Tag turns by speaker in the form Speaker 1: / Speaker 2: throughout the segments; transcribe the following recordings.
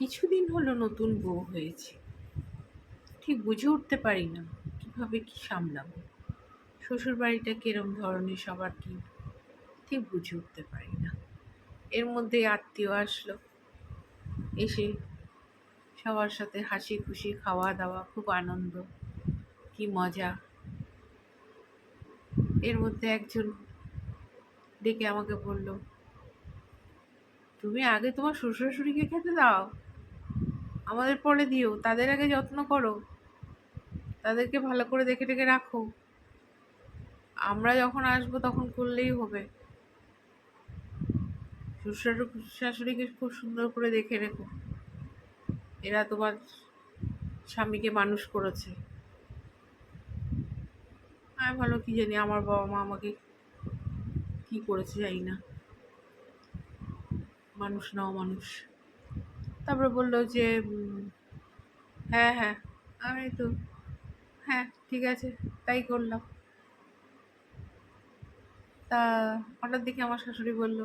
Speaker 1: কিছুদিন হলো নতুন বউ হয়েছে। ঠিক বুঝে উঠতে পারি না, কীভাবে কি সামলাবো? শ্বশুর বাড়িটা কিরম ধরনের, সবার কি? ঠিক বুঝে উঠতে পারি না। এর মধ্যে আত্মীয় আসলো। এসে সবার সাথে হাসি খুশি খাওয়া দাওয়া খুব আনন্দ, কি মজা। এর মধ্যে একজন ডেকে আমাকে বলল, তুমি আগে তোমার শ্বশুর শাশুড়িকে খেতে দাও। আমাদের পরে দিও, তাদের আগে যত্ন করো। তাদেরকে ভালো করে দেখে টেকে রাখো। আমরা যখন আসব তখন করলেই হবে। শ্বশুর শাশুড়িকে খুব সুন্দর করে দেখে রেখো। এরা তোমার স্বামীকে মানুষ করেছে। আমি ভালো কি জানি, আমার বাবা মা আমাকে কি করেছে জানি না। মানুষ নাও মানুষ। তারপরে বলল যে হ্যাঁ হ্যাঁ আমি তো হ্যাঁ ঠিক আছে, তাই করলাম। তা হঠাৎ দেখে আমার শাশুড়ি বলল,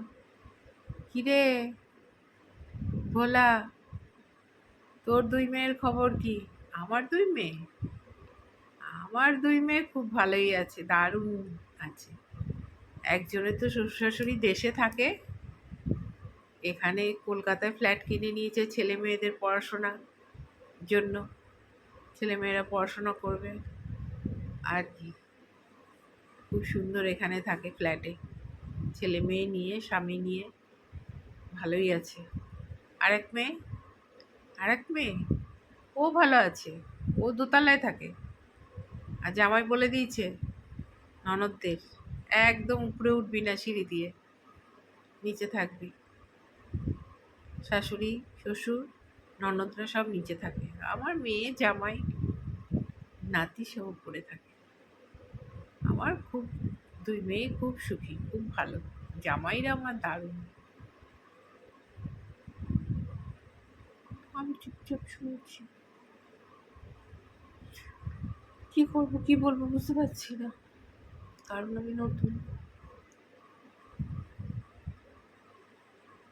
Speaker 1: কিরে, ভোলা, তোর দুই মেয়ের খবর কি? আমার দুই মেয়ে? আমার দুই মেয়ে খুব ভালোই আছে, দারুণ আছে। একজনের তো শ্বশুর শাশুড়ি দেশে থাকে এখানে কলকাতায় ফ্ল্যাট কিনে নিয়েছে ছেলে মেয়েদের পড়াশোনার জন্য। ছেলে মেয়েরা পড়াশোনা করবে। আর কি। খুব সুন্দর এখানে থাকে ফ্ল্যাটে। ছেলে মেয়ে নিয়ে, স্বামী নিয়ে। ভালোই আছে। আরেক মেয়ে? আরেক মেয়ে? ও ভালো আছে। ও দোতলায় থাকে। আর জামাই বলে দিয়েছে ননদদের। একদম উপরে উঠবি না সিঁড়ি দিয়ে। নিচে থাকবি। শাশুড়ি, শ্বশুর, ননদরা সব নিচে থাকে। আমার মেয়ে, জামাই, নাতি সব উপরে থাকে। আমার খুব, দুই মেয়ে খুব সুখী, খুব ভালো। জামাইরা আমার দারুণ। আমি চুপচাপ শুনছি। কি করব, কি বলব বুঝতে পারছি না। কারণ আমি নতুন।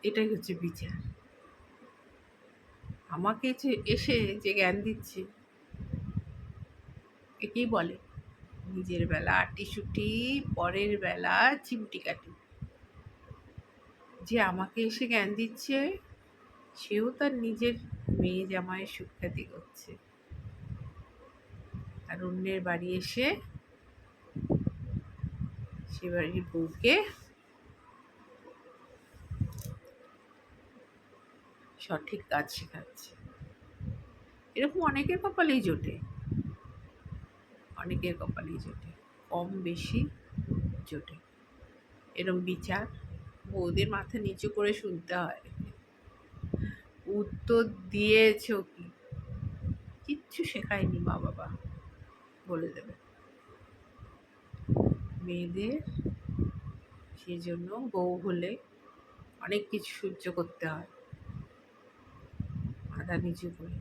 Speaker 1: এটাই হচ্ছে বিচার। আমাকে যে এসে যে জ্ঞান দিচ্ছে, একেই বলে, নিজের বেলা আটিসুটি পরের বেলা চিমটি কাটি। যে আমাকে এসে জ্ঞান দিচ্ছে, সেও তার নিজের মেয়ে জামাইয়ের সুখ্যাতি করছে। আর অন্যের বাড়ি এসে সে বাড়ির বউকে সঠিক কাজ শেখাচ্ছে। এরকম অনেকের কপালেই জোটে। অনেকের কপালেই জোটে। কম বেশি জোটে। এরম বিচার বউদের মাথা নিচু করে শুনতে হয়। উত্তর দিয়েছ কি? কিচ্ছু শেখায়নি মা বাবা, বলে দেবে। মেয়েদের সেই জন্য বউ হলে অনেক কিছু সহ্য করতে হয়। মাথা নিচু করে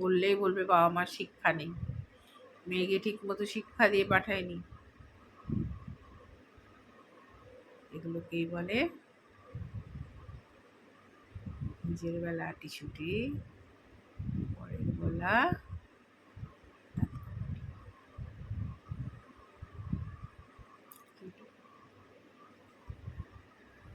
Speaker 1: বললেই বলবে বাবা মার শিক্ষা নেই। মেয়েকে ঠিক মতো শিক্ষা দিয়ে পাঠায়নি। এগুলোকেই বলে নিজের বেলা আটি ছুটি পরের বেলা